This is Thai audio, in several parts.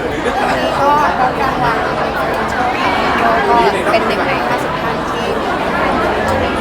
นี้ก็รับรางวัลเป็นฟิเจอร์ค่ะก็เป็นหนึ่งใน50ท่านที่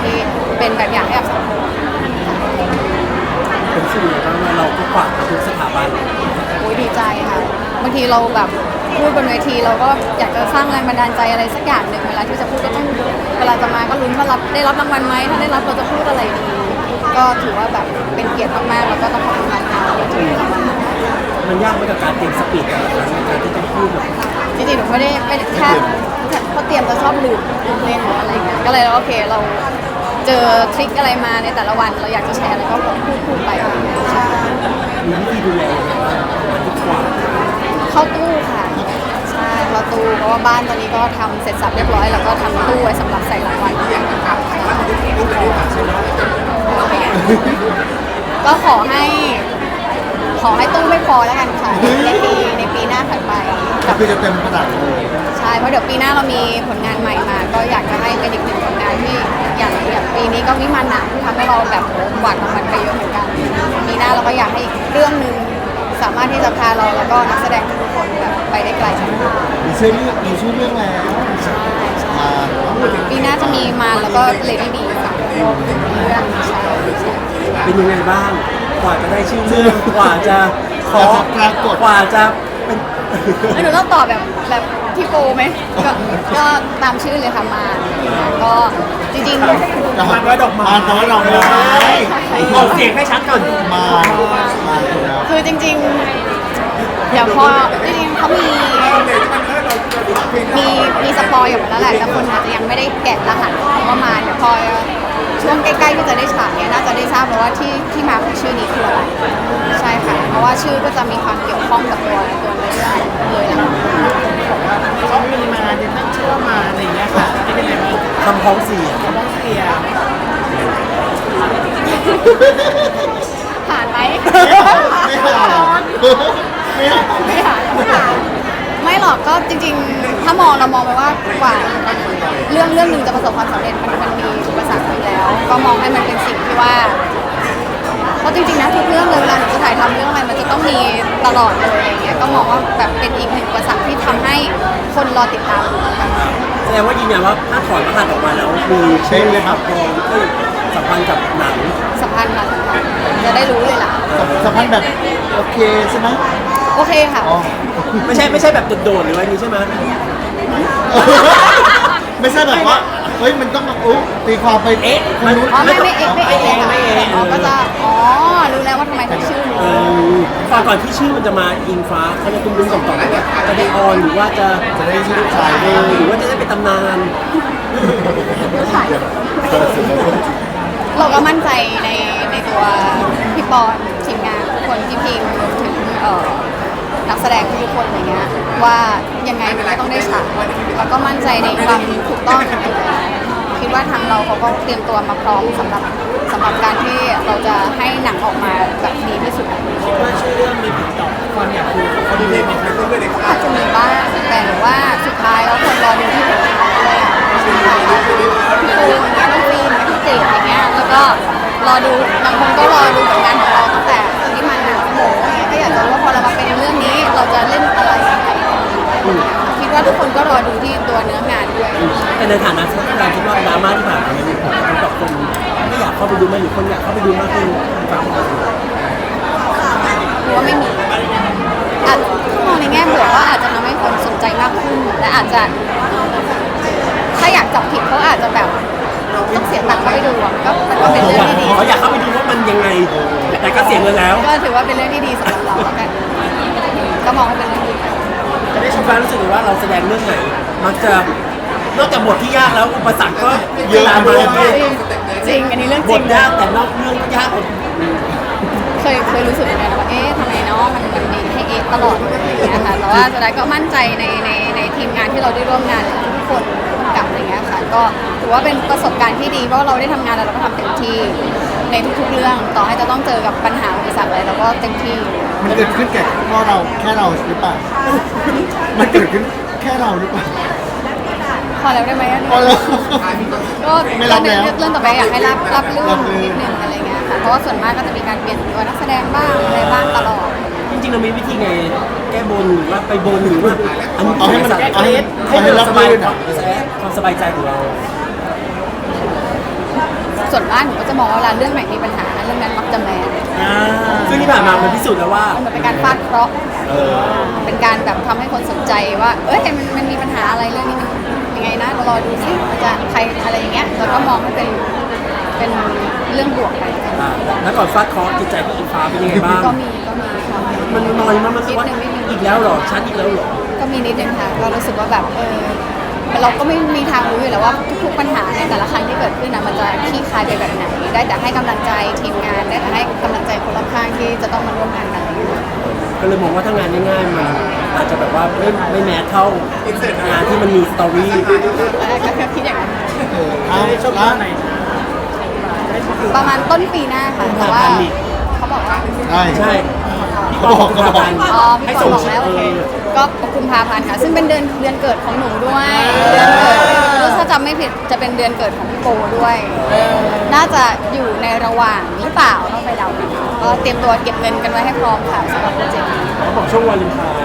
ที่เป็นแบบอย่างให้กับสังคมเป็นสิ่งไหนบ้างว่าเราก็ขวางทุกสถาบันโอ้ยดีใจค่ะบางทีเราแบบพูดบนเวทีเราก็อยากจะสร้างแรงบันดาลใจอะไรสักอย่างหนึ่งเวลาที่จะพูดก็ต้องเวลาจะมาก็ลุ้นว่ารับได้รับรางวัลไหมถ้าได้รับเราจะพูดอะไรดี ก็ถือว่าแบบเป็นเกียรติมากๆแล้วก็ต้องขอบคุณมากค่ะที่ได้รางวัล มันยากไหมกับการเตรียมสปีดแต่ละครั้งในการที่ต้องพูดแบบจริงๆหนูไม่ได้ไม่ได้แค่เขาเตรียมจะชอบลืมลืมเล่นหรืออะไรเงี้ยก็เลยโอเคเราเจอทริคอะไรมาในแต่ละวันเราอยากจะแชร์แล้วก็พูดพูดไปใช่มีวิธีดูแลยังไงบ้างวันที่ขวางเข้าตู้ค่ะใช่เข้าตู้เพราะว่าบ้านตอนนี้ก็ทำเสร็จสับเรียบร้อยแล้วก็ทำตู้ไว้สำหรับใส่รางวัลก็ขอให้ ขอให้ตู้ไม่พอแล้วกันค่ะ ในปีในปีหน้าถัดไปก็คือจะเต็มกระดาษเลยใช่เพราะเดี๋ยวปีหน้าเรามีผลงานใหม่มา ก็อยากจะให้เป็นอีกหนึ่งผลงานที่อย่างอย่างปีนี้ก็วิมานหนักที่ทำให้เราแบบโอ้โหกวาดรางวัลไปเยอะเหมือนกันปีหน้าเราก็อยากให้อีกเรื่องหนึ่งสามารถที่จะพาเราแล้วก็นักแสดงทุกคนแบบไปได้ไกลขึ้นมีชื่อเรื่องมีชื่อเรื่องแล้วใช่ใช่มาปีหน้าจะมีมารแล้วก็เลดี้บีค่ะเรื่องใช่ใช่เป็นยังไงบ้าง กว่าจะได้ชื่อเรื่องกว่าจะขอปรากฏ กว่าจะเป็นแล้วหนูต้องตอบแบบแบบพี่โปไหมก็ก็ตามชื่อเลยค่ะมารก็จริงๆจะหันว่าดอกไม้แต่ว่าดอกไม้ออกเสียงให้ชัดก่อนมามาแล้วคือจริงๆ เดี๋ยวพอจริงๆเขามี มีมีสปอยอยู่ ว่าที่ที่มาของชื่อนี้คืออะไรใช่ค่ะ เพราะว่าชื่อก็จะมีความเกี่ยวข้องกับตัวตัวเรื่องเลยแหละเขามีมาเดี๋ยวตั้งชื่อว่ามาอะไรอย่างเงี้ยค่ะเป็นยังไงบ้างคำพ้องเสียงเขาต้องเคลียร์ผ่านไหมไม่ผ่านไม่ผ่านไม่ผ่านไม่ผ่านไม่หรอกก็จริง ๆ ถ้ามองเรามองไปว่ากว่าเรื่องเรื่องหนึ่งจะประสบความสำเร็จมันมันมีอุปสรรคอยู่แล้ว ก็มองให้มันเป็นสิ่งที่ว่า เพราะจริงๆนะทุกเรื่องเลยเวลาหนูจะถ่ายทำเรื่องอะไรมันจะต้องมีตลอดเลยอะไรเงี้ยก็มองว่าแบบเป็นอีกหนึ่งอุปสรรคที่ทำให้คนรอติดตามดูกันแสดงว่ายืนยันว่าถ้าถอนรหัสออกมาแล้วมีชื่อเลยครับพองเอ้ยสัมพันธ์กับหนังสัมพันธ์ค่ะสัมพันธ์จะได้รู้เลยล่ะ สัมพันธ์แบบโอเคใช่ไหมโอเคค่ะ อ๋อ ไม่ใช่ไม่ใช่แบบโดดๆหรือว่านี้ใช่ไหม ไม่ใช่แบบว่า เฮ้ยมันต้องแบบอุ๊ตีความไปเอ๊ะมนุษย์อ๋อไม่ไม่เอกไม่เอกเลยค่ะไม่เอกอ๋อก็จะอ๋อรู้แล้วว่าทำไมถึงชื่อนี้เออก่อนก่อนที่ชื่อมันจะมาอิงฟ้าเขาจะตุ้มลุ้มต่อมๆว่าจะได้ออนหรือว่าจะจะได้ชื่อลูกชายเออหรือว่าจะได้เป็นตำนานเราก็มั่นใจในในตัวพี่ปอนทีมงานทุกคนที่พิมพ์รวมถึงเอ่อนักแสดงทุกคนอะไรเงี้ย ว่ายังไงมันก็ต้องได้ฉายแล้วก็มั่นใจในความถูกต้องอยู่แล้วคิดว่าทางเราเขาก็เตรียมตัวมาพร้อมสำหรับสำหรับการที่เราจะให้หนังออกมาแบบดีที่สุดว่าชื่อเรื่องมีผลต่อความอยากดูของคนดูไหมคะอาจจะมีบ้างแต่หนูว่าสุดท้ายแล้วคนรอดูที่ผลงานด้วยอะพี่ปูนน้องฟีนพี่ติอย่างเงี้ยแล้วก็รอดูบางคนก็รอดูผลงานของเรา ถือว่าเป็นเรื่องที่ดีสำหรับเราแล้วกันก็มองว่าเป็นเรื่องดีจะได้ชมฟ้ารู้สึกเลยว่าเราแสดงเรื่องไหน มักจะนอกจากบทที่ยากแล้วอุปสรรคก็เยอะตามมาจริงจริงอันนี้เรื่องบจริทงยากแต่นอกเรื่องก็ยากกว่าเคยเคยรู้สึกเหมือนกันว่าเอ๊ะทำไมเนาะมันมันมีให้เอ๊ะตลอดอะไรอย่างเงี้ยค่ะแต่ว่าสุดท้ายก็มั่นใจในในในทีมงานที่เราได้ร่วมงานทุกคนร่วมกับอะไรเงี้ยค่ะก็ถือว่าเป็นประสบการณ์ที่ดีเพราะว่าเราได้ทำงานแล้วเราก็ทำเต็มที่ ในทุกๆเรื่อง ต่อให้จะต้องเจอกับปัญหาอุปสรรคอะไรเราก็เต็มที่ มันเกิดขึ้นแก่เพราะเราแค่เราหรือเปล่ามันเกิดขึ้นแค่เราหรือเปล่าพอแล้วได้ไหมอะพอแล้ว ก็ไม่รับแล้วเรื่องต่อไปอยากให้รับรับเรื่อรังบเรื่อง นิดนึงอะไรเงี้ยค่ะเพราะว่าส่วนมากก็จะมีการเปลี่ยนตัวนักแสดงบ้างอะไรบ้างตลอดริงๆเรามีวิธีไงแก้บนหรือว่าไปบนหรือว่าอันนี้เอาให้มันให้เอาให้ให้ให้เรารับสบายรื่นอะความสบายใจของเรา ส่วนมากหนูก็จะมองว่าเวลาเรื่องไหนมีปัญหาเรื่องนั้นมักจะแมสซึ่งที่ผ่านมามันพิสูจน์แล้วว่า มันเป็นการฟาดเคราะห์เป็นการแบบทำให้คนสนใจว่า เอ้ยมันมันมีปัญหาอะไรเรื่องนี้มันยังไงนะเรารอดูสิมันจะใครอะไรอย่างเงี้ยแล้วก็มองให้เป็นเป็นเรื่องบวกไปอ่าแล้วก่อนฟาดเคราะห์จิตใจของอิงฟ้าเป็นยังไงบ้าง ก็มีก็มีค่ะมันนอยมากมันรู้สึกว่าอีกแล้วเหรอชัดอีกแล้วเหรอ ก็มีนิดนึงค่ะก็รู้สึกว่าแบบเออ เราก็ไม่มีทางรู้อยู่แล้วว่าทุก ๆ ปัญหาในแต่ละครั้งที่เกิดขึ้นนะมันจะคลี่คลายไปแบบไหน ได้แต่ให้กำลังใจทีมงาน ได้แต่ให้กำลังใจคนรอบข้างที่จะต้องมาร่วมงานกันก็เลยมองว่าถ้างานง่ายๆมันอาจจะแบบว่าไม่ไม่แมสเท่างานที่มันมีสตอรี่เออก็คิดอย่างนั้นเออเอาได้ชมแล้วตอนไหนคะได้ชมประมาณต้นปีหน้าค่ะแต่ว่าเขาบอกว่า ใช่ ใช่ เขาบอกเขาบอก อ๋อพี่ปอนบอกแล้วโอเคก็กุมภาพันธ์ค่ะ ซึ่งเป็นเดือนเดือนเกิดของหนูด้วยเดือนเกิดรู้ถ้าจำไม่ผิดจะเป็นเดือนเกิดของพี่โปด้วย น่าจะอยู่ในระหว่างหรือเปล่าต้องไปเดากันก็เตรียมตัวเก็บเงินกันไว้ให้พร้อมค่ะสำหรับโปรเจกต์นี้เขาบอกช่วงวาเลนไทน์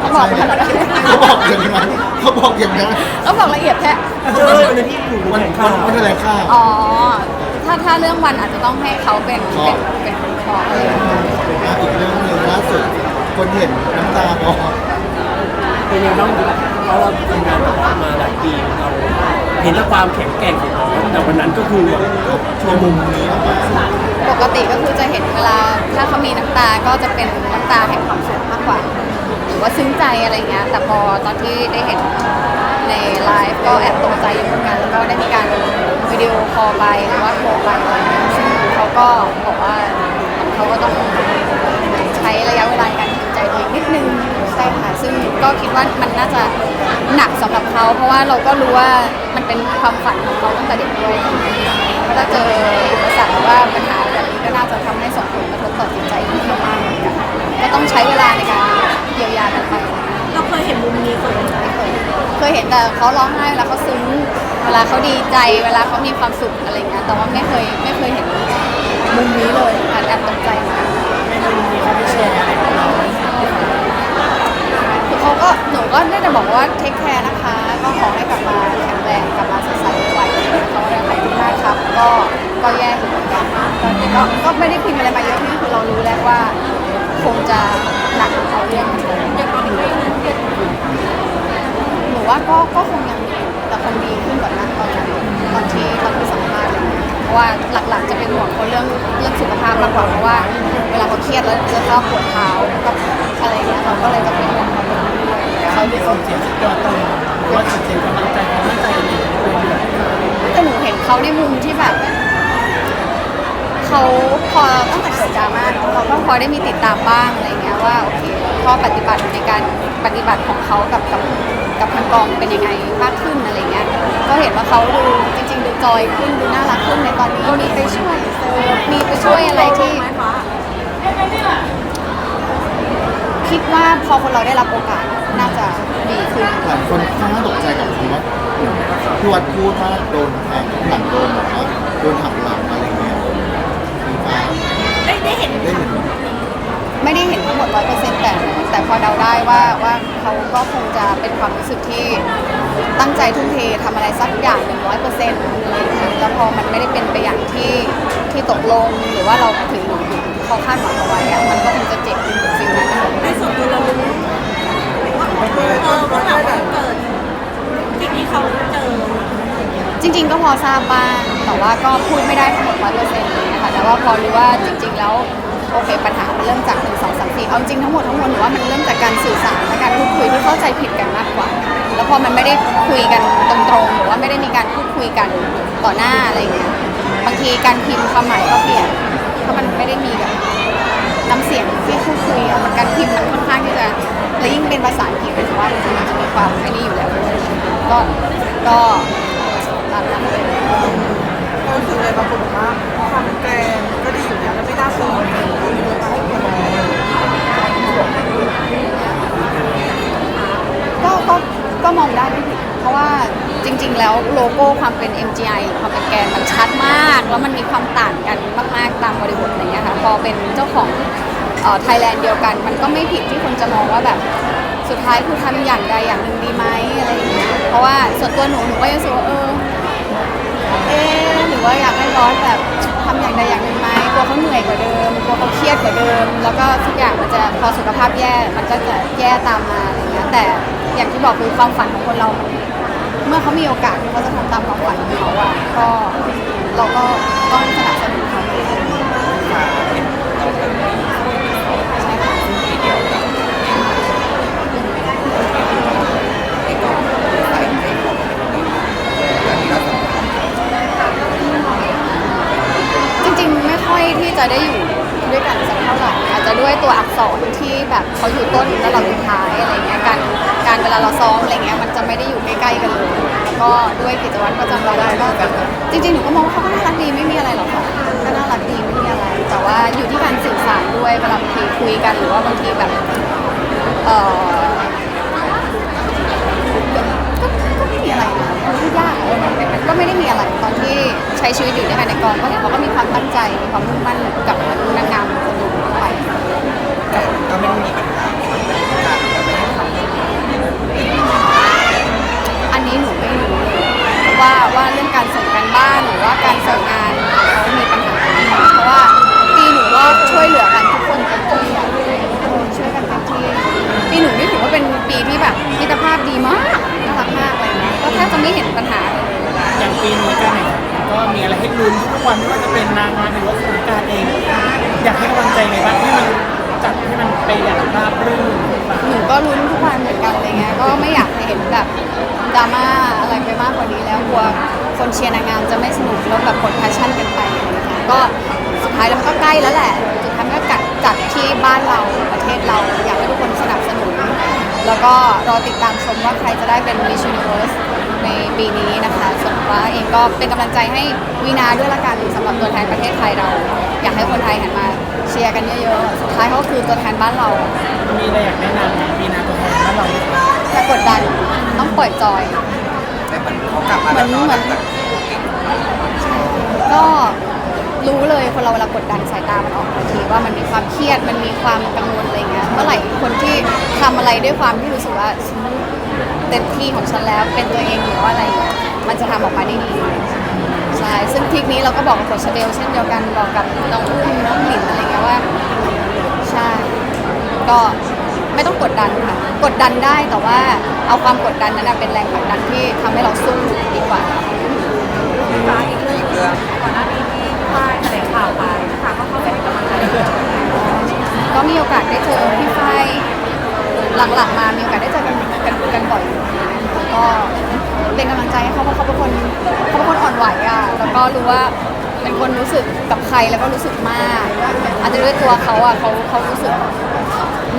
เขาบอกมาแล้วเขาบอกอย่างนั้นเขาบอกอย่างนั้นเขาบอกละเอียดแท้ เจอวันที่อยู่วันแข่งวัข้านววันอะไรข้าว อ๋อ ถ้าถ้าเรื่องวันอาจจะต้องให้เขาเป็นเป็นเป็นคนขออะไรอย่างเงี้ยอะอีกเรื่องหนึ่งล่าสุด คนเห็นน้ำตาบอเป็นยังไงบ้างเพราะเราทำงานมาหลายปีเราเห็นแล้วความแข็งแกร่งของเขาแต่วันนั้นก็คือโชว์มุมนี้ออกปกติก็คือจะเห็นเวลาถ้าเขามีน้ำตาก็จะเป็นน้ำตาแห่งความสุขมากกว่า หรือว่าซึ้งใจอะไรเงี้ยแต่พอตอนที่ได้เห็นในไลฟ์ก็แอบตกใจอยู่เหมือนกันแล้วก็ได้มีการวิดีโอคอลไปหรือว่าโทรไปอะไรเงี้ยซึ่งเขาก็บอกว่า เขาก็ต้องใช้ระยะเวลาในการทำใจตัวเองนิดนึงใช่ค่ะซึ่งก็คิดว่ามันน่าจะหนักสำหรับเขาเพราะว่าเราก็รู้ว่ามันเป็นความฝันของเขาตั้งแต่เด็กด้วยถ้าเจออุปสรรคหรือว่าปัญหาแบบนี้ก็น่าจะทำให้ส่งผลกระทบต่อจิตใจที่มากเหมือนกันก็ต้องใช้เวลาในการเยียวยากันไปเราเคยเห็นมุมนี้คนไม่เคยเคยเห็นแต่เขาร้องไห้เวลาเขาซึ้งเวลาเขาดีใจเวลาเขามีความสุขอะไรเงี้ยแต่ว่าไม่เคยไม่เคยเห็น มุมนี้เลยแอบแอบตกใจมากในมุมนี้เขาได้แชร์อะไรกับเราคือเขาก็หนูก็ได้แต่บอกว่าเทคแคร์นะคะ ก็ขอให้กลับมาแข็งแรงกลับมาสดใสไวๆเขาได้ไปที่มากครับ ก็ก็แย่เหมือนกันตอนนี้ก็ก็ไม่ได้พิมพ์อะไรมาเยอะนี่คือเรารู้แล้วว่าคงจะหนักเอาเรื่องเหมือนกันยังตอนนี้ก็ยังเครียดหนูว่าก็ก็คงยังแต่คงดีขึ้นกว่านั้นตอนนั้นตอนที่ตอนที่สัมภาษณ์อะไรเงี้ยเพราะว่าหลักๆจะเป็นห่วงเขาเรื่องเรื่องสุขภาพมากกว่าเพราะว่า เวลาเขาเครียดแล้วจะชอบปวดเท้ากับอะไรเงี้ยเราก็เลยจะเป็นห่วงเขาเรื่องนี้ด้วยเขาด้ส่งเสียงสุดยอดตรงว่าส่งเสียกำลังใจกำลังใจอะไรอย่างเงี้ยเรื่อยแต่หนูเห็นเขาในมุมที่แบบเขาพอตั้งแต่เกิดดราม่าเนอะเราก็พอได้มีติดตามบ้างอะไรเงี้ยว่าโอเคข้อปฏิบัติในการปฏิบัติของเขากับกับกับทางกองเป็นยังไงมากขึ้นอะไรเงี้ยก็เห็นว่าเขาดูจริง จอยขึ้นดูน่ารักขึ้นในตอนนี้มีไปช่วยมีไปช่วยอะไรที่ คิดว่าพอคนเราได้รับโอกาสน่าจะดีขึ้น หลายคนค่อนข้างตกใจกับคำว่าพี่วัดพูดว่าโดนแทงหลังโดนแบบว่าโดนหักหลังอะไรเงี้ยมีฟ้าได้ได้เห็นได้เห็นไม่ได้เห็นทั้งหมดร้อยเปอร์เซ็นต์แต่แต่พอเดาได้ว่าว่าเขาก็คงจะเป็นความรู้สึกที่ตั้งใจทุ่มเททำอะไรสักอย่างหนึ่งร้อยเปอร์เซ็นต์ พอมันไม่ได้เป็นไปอย่างที่ที่ตกลงหรือว่าเราถึงเขาคาดหวังเอาไว้อะมันก็คงจะเจ็บฟิลนั้นนะในส่วนตัวเรารู้ว่าเออว่าแบบว่าเกิดสิ่งที่เขาเจอจริง ๆ ก็พอทราบบ้างแต่ว่าก็พูดไม่ได้ทั้งหมดร้อยเปอร์เซ็นต์เลยนะคะแต่ว่าพอรู้ว่าจริง ๆ แล้วโอเคปัญหามันเริ่มจากหนึ่งสองสามสี่เอาจริงทั้งหมดทั้งมวลหนูว่ามันเริ่มจากการสื่อสารและการพูดคุยที่เข้าใจผิดกันมากกว่า พอมันไม่ได้คุยกันตรงๆ หรือว่าไม่ได้มีการพูดคุยกันต่อหน้าอะไรเงี้ยบางทีการพิมพ์ความหมายก็เปลี่ยนเพราะมันไม่ได้มีแบบน้ำเสียงที่พูดคุยอะการพิมพ์มันค่อนข้างที่จะและยิ่งเป็นภาษาอังกฤษหรือว่ามันจะมีความไอ้นี่อยู่แล้วก็ก็ตามนั้นเลยรู้สึกเลยบางคนบอกว่าความแกรก็ดีอยู่แล้วแล้วไม่น่าซื้อ ก็ ก็มองได้ไม่ผิดเพราะว่าจริง ๆ แล้วโลโก้ความเป็น MGI หรือความเป็นแกนมันชัดมาก แล้วมันมีความต่างกันมากๆตามบริบทอะไรเงี้ยค่ะพอเป็นเจ้าของไทยแลนด์เดียวกัน มันก็ไม่ผิดที่คนจะมองว่าแบบสุดท้ายคือทำอย่างใดอย่างหนึ่งดีไหมอะไรอย่างเงี้ยเพราะว่าส่วนตัวหนูหนูก็ยังรู้สึกว่าเออเอ๊ะหรือว่าอยากให้บอสแบบทำอย่างใดอย่างหนึ่งไหมกลัวเขาเหนื่อยกว่าเดิมกลัวเขาเครียดกว่าเดิม แล้วก็ทุกอย่างมันจะพอสุขภาพแย่มันก็จะแย่ตามมาอะไรเงี้ยแต่ อย่างที่บอกคือความฝันของคนเรา เมื่อเขามีโอกาสเขาจะทำตามความฝันของเขาอะก็เราก็ต้องสนับสนุนเขาจริงๆไม่ค่อยที่จะได้อยู่ ด้วยกันสักเท่าไหร่อาจจะด้วยตัวอักษรที่แบบเขาอยู่ต้นแล้วเราอยู่ท้ายอะไรเงี้ยการการเวลาเราซ้อมอะไรเงี้ยมันจะไม่ได้อยู่ใกล้ๆกันเลยแล้วก็ด้วยกิจวัตรประจำวันก็จริงๆหนูก็มองว่าเขาก็น่ารักดีไม่มีอะไรหรอกค่ะก็น่ารักดีไม่มีอะไร แต่ว่าอยู่ที่การสื่อสารด้วยเวลาบางทีคุยกันหรือว่าบางทีแบบเออก็ไม่มีอะไรนะไม่ยากเลยมันมันก็ไม่ได้มีอะไรตอนที่ใช้ชีวิตอยู่ด้วยกันในกองก็เห็นเขาก็มีความตั้งใจมีความมุ่งมั่นกับนางามคนนึ่งไป ก็ไม่มีปัญหา อันนี้หนูไม่รู้เลยว่าว่าเรื่องการส่งกันบ้านหรือว่าการส่งงานเขามีปัญหาไหมเพราะว่าปีหนูก็ช่วยเหลือกันทุกคนเต็มที่อะทุกคนช่วยกันเต็มที่ปีหนูนี่ถือว่าเป็นปีที่แบบมิตรภาพดีมากน่ารักมากเลยนะก็แทบจะไม่เห็นปัญหาเลย อย่างปีนี้การแข่งขันก็มีอะไรให้ลุ้นทุกวันไม่ ว่าจะเป็นนางามหรือว่าสถานการณ์เอง อยากให้กำลังใจในบ้างให้มันจัดให้มันไปอย่างราบรื่นหนูก็ลุ้นทุกวันเหมือนกันอะไรเงี้ยก็ไม่อยากเห็นแบบดราม่าอะไรไปมากกว่านี้แล้วกลัวคนเชียร์นางงามจะไม่สนุกแล้วแบบกดแพชชั่นกันไปก็สุดท้ายแล้วมันก็ใกล้แล้วแหละสุดท้ายมันก็กัดจัดที่บ้านเราประเทศเราอยากให้ทุกคนสนับสนุน แล้วก็รอติดตามชมว่าใครจะได้เป็น Miss Universe ในปีนี้นะคะส่วนฟ้าเองก็เป็นกำลังใจให้วีนาด้วยละกันสำหรับตัวแทนประเทศไทยเรา อยากให้คนไทยหันมาเชียร์กันเยอะๆ สุดท้ายเขาก็คือตัวแทนบ้านเรา มีอะไรอยากแนะนำไหมปีหนาตัวแทนบ้านเราไหมคะจะกดดันต้องปล่อยจอย แต่เหมือนเขากลับมาเหมือนเหมือนก็รู้เลยคนเราเวลากดดันสายตามันออกทันทีว่ามันมีความเครียดมันมีความกังวลอะไรเงี้ยเมื่อไหร่คนที่ทำอะไรด้วยความที่รู้สึกว่าฉัน เต็มที่ของฉันแล้วเป็นตัวเองหรือว่าอะไรเงี้ยมันจะทำออกมาได้ดีใช่ซึ่งทริคนี้เราก็บอกกับโคชเดลเช่นเดียวกันบอกกับน้องอุ้มน้องหลินอะไรเงี้ยว่าใช่ก็ไม่ต้องกดดันค่ะกดดันได้แต่ว่าเอาความกดดันนั้นนะเป็นแรงผลักดันที่ทำให้เราสู้ดีกว่า ฟ้าอีกเรื่องก่อนหน้านี้ที่ค่ายแถลงข่าวไปนะคะก็เข้าไปให้กำลังใจก็มีโอกาสได้เจอพี่ฝ้ายหลังๆมามีโอกาสได้เจอกัน กันกันบ่อยอยู่ก็เป็นกำลังใจให้เขาเพราะเขาเป็นคนเขาเป็นคนอ่อนไหวอะแล้วก็รู้ว่าเป็นคนรู้สึกกับใครแล้วก็รู้สึกมาก อาจจะด้วยตัวเขาอะเขาเขารู้สึก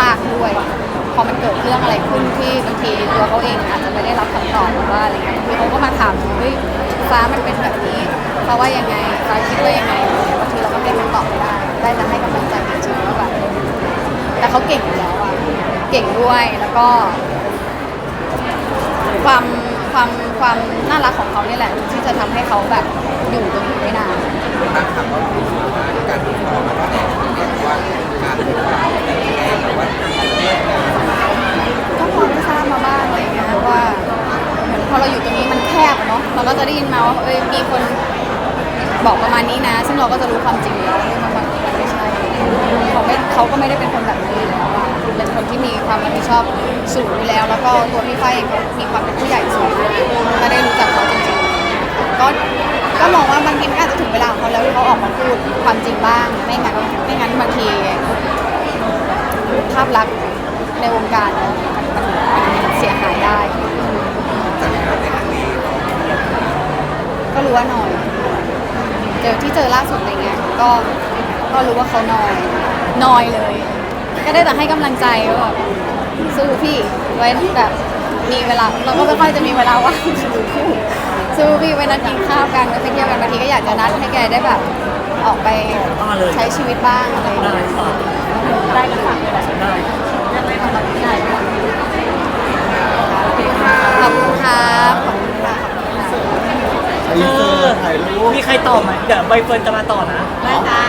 มากด้วย พอมันเกิดเรื่องอะไรขึ้นที่บางทีตัวเขาเองอาจจะไม่ได้รับคำตอบหรือว่าอะไรเงี้ยบางทีเขาก็มาถามเฮ้ยฟ้ามันเป็นแบบนี้ฟ้าว่ายังไงฟ้าคิดว่ายังไงบางทีเราก็ให้คำตอบไม่ได้ ได้แต่ให้กำลังใจจริงๆว่าแบบแต่เขาเก่งอยู่แล้วอะเก่งด้วยแล้วก็ ความความความน่ารักของเขาเนี่ยแหละ ที่จะทำให้เขาแบบอยู่ตรงนี้ได้นาน ตั้งคำว่าการที่เรามาแสดงว่าการเป็นหรือว่าก็พอได้ทราบมาบ้างอะไรเงี้ยว่าเหมือนพอเราอยู่ตรงนี้มันแคบอะเนาะเราก็จะได้ยินมาว่าเอ้ยมีคนบอกประมาณนี้นะ ซึ่งเราก็จะรู้ความจริงแล้วว่ามันมันไม่ใช่เขาไม่เขาก็ไม่ได้เป็นคนแบบนี้อยู่แล้วอะเป็นคนที่มี ความรับผิดชอบสูงอยู่แล้ว แล้วก็ตัวพี่ฝ้ายเองก็มีความเป็นผู้ใหญ่สูงก็ได้รู้จักเขาจริงๆก็ก็มองว่าบางทีมันอาจจะถึงเวลาของเขาแล้วที่เขาออกมาพูดความจริงบ้าง ไม่งั้นไม่งั้นบางทีภาพลักษณ์ในวงการเนอะมันมันมันเสียหายได้ก็รู้ว่าน้อยเจอที่เจอล่าสุดอะไรเงี้ยก็ก็รู้ว่าเขาน้อยน้อยเลย ก็ได้แต่ให้กำลังใจว่าแบบสู้พี่ไว้แบบมีเวลาเราก็ไม่ค่อยจะมีเวลาว่างสู้พี่สู้พี่ไว้นัดกินข้าวกันไว้ไปเที่ยวกันบางทีก็อยากจะนัดให้แกได้แบบออกไปใช้ชีวิตบ้างอะไรอย่างเงี้ยได้กันฝากเลยแหละได้ ยังไม่ทำแบบนี้ได้ขอบคุณครับขอบคุณค่ะขอบคุณค่ะอินเตอร์ถ่ายรูป มีใครต่อไหมเดี๋ยวใบเฟิร์นจะมาต่อนะ ได้ค่ะ